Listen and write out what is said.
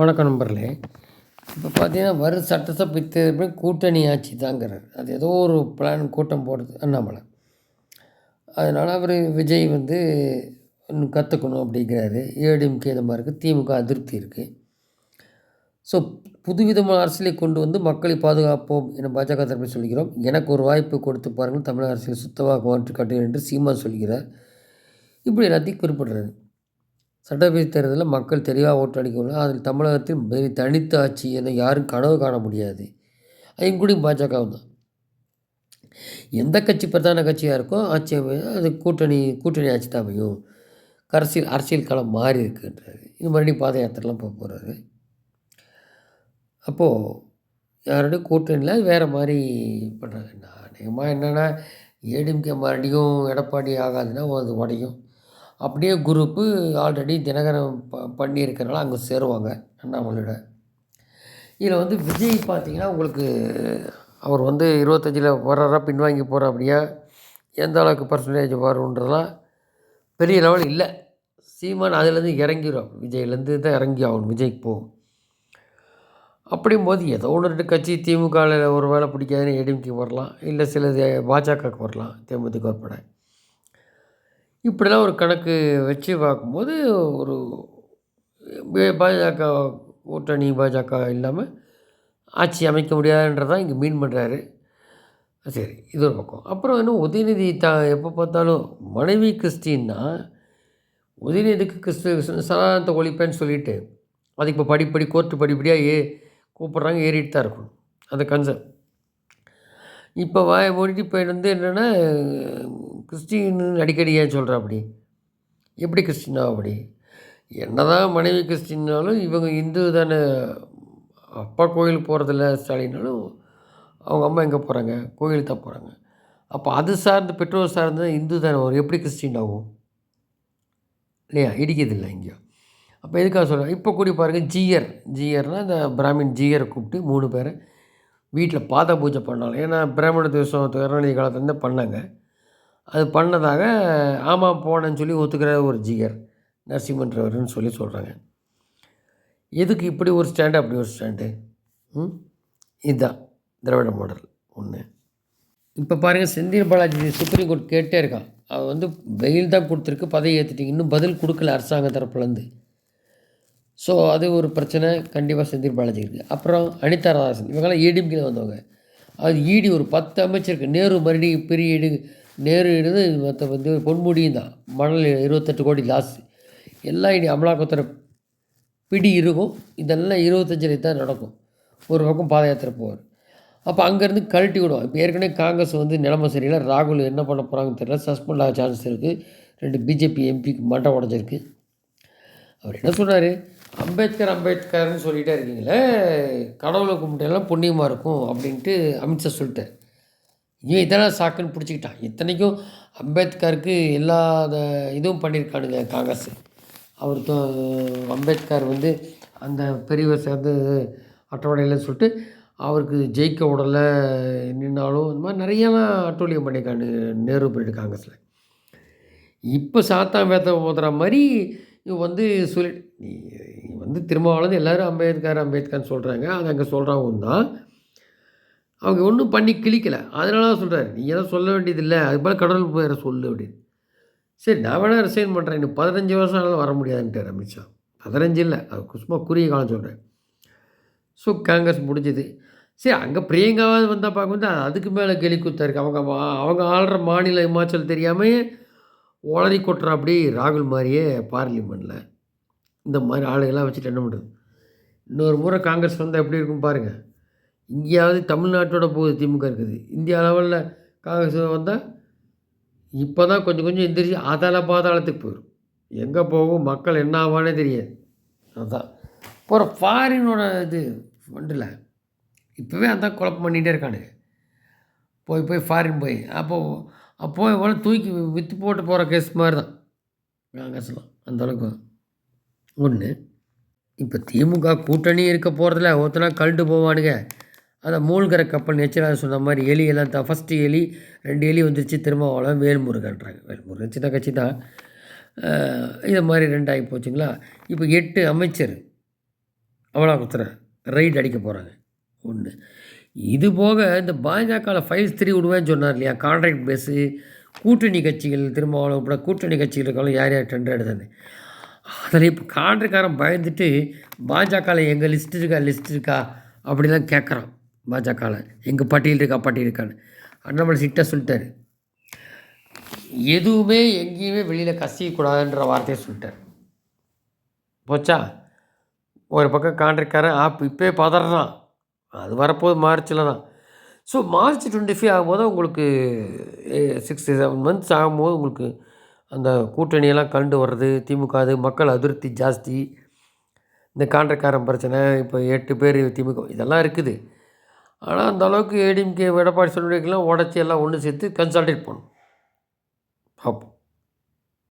வணக்கம் நண்பர்களே. இப்போ பார்த்தீங்கன்னா வரும் சட்டசபை தேர்தல் கூட்டணி ஆட்சி தாங்கிறார். அது ஏதோ ஒரு பிளான் கூட்டம் போடுறது அண்ணாமலை. அதனால் அவர் விஜய் வந்து இன்னும் கற்றுக்கணும் அப்படிங்கிறாரு. ஏடிஎம்கே இந்த மாதிரி இருக்குது திமுக அதிருப்தி இருக்குது ஸோ புதுவிதமான அரசியலை கொண்டு வந்து மக்களை பாதுகாப்போம் என பாஜக தரப்பில் சொல்கிறோம். எனக்கு ஒரு வாய்ப்பு கொடுத்து பாருங்கள் தமிழக அரசியல் சுத்தமாக மாற்றி காட்டுகிறேன் என்று சீமான் சொல்கிறார். இப்படி எல்லாத்தையும் குறிப்பிடுறாரு. சட்டப்பேரவை தேர்தலில் மக்கள் தெளிவாக ஓட்டளிக்கணும் அதில் தமிழகத்தில் மிக தனித்த ஆட்சி என யாரும் கனவு காண முடியாது. அது பாஜகவும் தான். எந்த கட்சி பிரதான கட்சியாக இருக்கோ ஆட்சி அமையும் அது கூட்டணி கூட்டணி ஆட்சி தான் அமையும். அரசியல் அரசியல் களம் மாறி இருக்குன்றாரு இது மறுபடியும் பாத யாத்திரைலாம் போக போகிறாரு அப்போது யாரோடய கூட்டணியில் வேறு மாதிரி பண்ணுறாங்க நான் அநேகமாக என்னென்னா ஏடிஎம்கே மறுபடியும் எடப்பாடி ஆகாதுன்னா அது உடையும். அப்படியே குரூப்பு ஆல்ரெடி தினகரன் ப பண்ணியிருக்கறனால அங்கே சேருவாங்க அண்ணாமலையோட. இதில் வந்து விஜய் பார்த்தீங்கன்னா உங்களுக்கு அவர் வந்து இருபத்தஞ்சில் வர்றாரா பின்வாங்கி போகிறா அப்படியா எந்த அளவுக்கு பர்சன்டேஜ் வருன்றதெல்லாம் பெரிய லெவல் இல்லை. சீமான் அதுலேருந்து இறங்கிடும் விஜய்லேருந்து தான் இறங்கி ஆகணும் விஜய்க்கு போகும் அப்படிங்கும்போது ஏதோ ஒன்று ரெண்டு கட்சி திமுகவில் ஒரு வேலை பிடிக்காதுன்னு ஏடிஎம்கே வரலாம் இல்லை சிலது பாஜகவுக்கு வரலாம் தேமுதிக உட்பட இப்படிலாம் ஒரு கணக்கு வச்சு பார்க்கும்போது ஒரு பாஜக கூட்டணி பாஜக இல்லாமல் ஆட்சி அமைக்க முடியாதுன்றதான் இங்கே மீன் பண்ணுறாரு சரி இது ஒரு பக்கம். அப்புறம் இன்னும் உதயநிதி த எப்போ பார்த்தாலும் மனைவி கிறிஸ்டின்னா உதயநிதிக்கு கிறிஸ்து சனாதனத்தை ஒழிப்பேன்னு சொல்லிட்டு அது இப்போ படிப்படி கோர்ட்டு படிப்படியாக ஏ கூப்பிட்றாங்க ஏறிட்டு தான் இருக்கணும். அந்த கன்செப்ட் இப்போ வாய மூடிட்டு இப்போ வந்து என்னென்னா கிறிஸ்டின்னு அடிக்கடி ஏன் சொல்கிறா அப்படி? எப்படி கிறிஸ்டினா அப்படி? என்ன தான் மனைவி கிறிஸ்டின்னாலும் இவங்க இந்து தானே. அப்பா கோயில் போகிறதில்ல ஸ்டாலின்னாலும் அவங்க அம்மா எங்கே போகிறாங்க கோயில் தான் போகிறாங்க அப்போ அது சார்ந்து பெற்றோர் சார்ந்து இந்து தானே வரும். எப்படி கிறிஸ்டின் ஆகும்? இல்லையா? இடிக்கிறதில்ல இங்கேயோ அப்போ எதுக்காக சொல்கிறேன் இப்போ கூடி பாருங்கள் ஜியர். ஜியர்னால் இந்த பிராமின் ஜியரை கூப்பிட்டு மூணு பேரை வீட்டில் பாத பூஜை பண்ணாலும் ஏன்னா பிராமண தேசம் கருணாநிதி காலத்துலேருந்து பண்ணாங்க. அது பண்ணதாக ஆமாம் போனேன்னு சொல்லி ஒத்துக்கிற ஒரு ஜிகர் நரசிம்மன்றவர்னு சொல்லி சொல்கிறாங்க எதுக்கு இப்படி ஒரு ஸ்டாண்டு அப்படி ஒரு ஸ்டாண்டு ம்? இதுதான். திராவிட மாடல் ஒன்று இப்போ பாருங்கள் செந்தில் பாலாஜி சுப்ரீம் கோர்ட் கேட்டே இருக்கான். அவன் வந்து வெயில் தான் கொடுத்துருக்கு பதவி ஏற்றுட்டீங்க இன்னும் பதில் கொடுக்கல அரசாங்க தரப்புலேருந்து ஸோ அது ஒரு பிரச்சனை. கண்டிப்பாக செந்தில் பாலாஜி இருக்குது அப்புறம் அனிதா ராதாசன் இவங்கெல்லாம் ஏடிஎம்கே வந்தவங்க. அது ஈடி ஒரு பத்து அமைச்சருக்கு. நேரு மறுபடியும் பெரிய ஈடு நேரு மற்ற வந்து பொன்முடியும் தான். மணல் இருபத்தெட்டு கோடி லாஸ். எல்லாம் இனி அமலாக்கத்துறை பிடி இருக்கும். இதெல்லாம் இருபத்தஞ்சில் தான் நடக்கும். ஒரு பக்கம் பாத யாத்திரை போவார். அப்போ அங்கேருந்து கழட்டி விடுவோம் இப்போ ஏற்கனவே காங்கிரஸ் வந்து நிலைமை சரியில்லை. ராகுல் என்ன பண்ண போகிறாங்கன்னு தெரியல. சஸ்பெண்ட் ஆக சான்ஸ் இருக்குது ரெண்டு பிஜேபி எம்பிக்கு மண்டை உடஞ்சிருக்கு. அவர் என்ன சொன்னார்? அம்பேத்கர் அம்பேத்கர்னு சொல்லிகிட்டே இருக்கீங்களே. கடவுளை கும்பிட்டெல்லாம் புண்ணியமாக இருக்கும் அப்படின்ட்டு அமித்ஷா சொல்லிட்டார். இவன் இதெல்லாம் சாக்குன்னு பிடிச்சிக்கிட்டான். இத்தனைக்கும் அம்பேத்கருக்கு எல்லா இதுவும் பண்ணியிருக்கானுங்க காங்கிரஸ். அவர் அம்பேத்கர் வந்து அந்த பெரியவர் சேர்ந்து அட்டவணையில் சொல்லிட்டு அவருக்கு ஜெயிக்க விடலை நின்னாலும் இந்த மாதிரி நிறையலாம் அட்டோலியம் பண்ணியிருக்காங்க நேரு பீரியட் காங்கிரஸில். இப்போ சாத்தா வேத்த போதுற மாதிரி இவன் வந்து சொல்லி வந்து திருமாவளந்து எல்லோரும் அம்பேத்கர் அம்பேத்கர்னு சொல்கிறாங்க அது அங்கே சொல்கிறவங்க தான். அவங்க ஒன்றும் பண்ணி கிழிக்கலை. அதனால தான் சொல்கிறார் நீ எல்லாம் சொல்ல வேண்டியதில்லை. அது போல் கடவுள் போயிட சொல்லு அப்படின்னு. சரி நான் வேணால் ரிசைன் பண்ணுறேன் இன்னும் பதினஞ்சு வருஷம் ஆனாலும் வர முடியாதுன்ட்டு அமித்ஷா. பதினஞ்சு இல்லை. அது சும்மா குறுகிய காலம் சொல்கிறேன் ஸோ காங்கிரஸ் முடிஞ்சது. சரி அங்கே பிரியங்காவது வந்தால் பார்க்கும்போது அதுக்கு மேலே கெளி குத்தா இருக்குது அவங்க அவங்க ஆள்ற மாநில இமாச்சல் தெரியாமல் உளறி கொட்டுற அப்படி ராகுல் மாதிரியே பார்லிமெண்ட்டில் இந்த மாதிரி ஆளுகள்லாம் வச்சுட்டு என்ன பண்ணுறது இன்னொரு முறை காங்கிரஸ் வந்தால் எப்படி இருக்கும் பாருங்கள் இங்கேயாவது தமிழ்நாட்டோட போகுது திமுக இருக்குது. இந்தியா லெவலில் காங்கிரஸ் வந்தால் இப்போ தான் கொஞ்சம் கொஞ்சம் எந்திரிச்சு அதால பாதாளத்துக்கு போயிடும் எங்கே போகும் மக்கள் என்ன ஆவானே தெரியாது. அதுதான் போகிற ஃபாரினோட இது ஃபண்டில் இப்போவே அதான் குழப்பம் பண்ணிகிட்டே இருக்கானுங்க. போய் போய் ஃபாரின் போய். அப்போது அப்போது இவ்வளோ தூக்கி விற்று போட்டு போகிற கேஸ் மாதிரி தான் காங்கிரஸ்லாம் அந்தளவுக்கு ஒன்று இப்போ திமுக கூட்டணி இருக்க போகிறதுல ஒருத்தனா கழட்டு போவானுங்க. அந்த மூழ்கிற கப்பல் நேச்சராக சொன்ன மாதிரி எலி எல்லாம் தான். ஃபஸ்ட்டு எலி ரெண்டு எலி வந்துருச்சு திருமாவளம் வேல்முருகன்றாங்க. வேல்முருகன் சின்ன கட்சி தான். இதை மாதிரி ரெண்டாகி போச்சுங்களா? இப்போ எட்டு அமைச்சர் அமலாக்கத்துறை ரைட் அடிக்க போகிறாங்க ஒன்று இது போக இந்த பாஜகவில் ஃபைல்ஸ் த்ரீ விடுவேன்னு சொன்னார் இல்லையா? கான்ட்ராக்ட் பேஸு கூட்டணி கட்சிகள் திருமாவளம் கூட கூட்டணி கட்சிகள் இருக்காலும் யார் யார் டெண்டர் எடுத்தாங்க அதில் இப்போ கான்ட்ராக்ட்காரன் பயந்துட்டு பாஜகவில் எங்கள் லிஸ்ட் இருக்கா லிஸ்ட் இருக்கா? அப்படிலாம் கேட்குறான் பாஜகவில் எங்கள் பட்டியல் இருக்கா? பட்டியல் இருக்கான்னு. அண்ணாமலை சிட்டாக சொல்லிட்டாரு. எதுவுமே எங்கேயுமே வெளியில் கசியக்கூடாதுன்ற வார்த்தையை சொல்லிட்டார். போச்சா? ஒரு பக்கம் கான்ட்ராக்ட்காரன் ஆப் இப்போயே பதறான் அது வரப்போகுது மார்ச்சில் தான். ஸோ மார்ச் டுவெண்ட்டி ஃபைவ் ஆகும்போது உங்களுக்கு சிக்ஸ்டி செவன் மந்த்ஸ் ஆகும்போது உங்களுக்கு அந்த கூட்டணியெல்லாம் கண்டு வர்றது திமுக அது மக்கள் அதிருப்தி ஜாஸ்தி. இந்த கான்ட்ராக்ட்காரன் பிரச்சனை இப்போ எட்டு பேர் திமுக இதெல்லாம் இருக்குது. ஆனால் அந்த அளவுக்கு ஏடிஎம்கே எடப்பாடி சொல்லிக்கெல்லாம் உடச்சி எல்லாம் ஒன்று சேர்த்து கன்சால்டேட் பண்ணும் பார்ப்போம்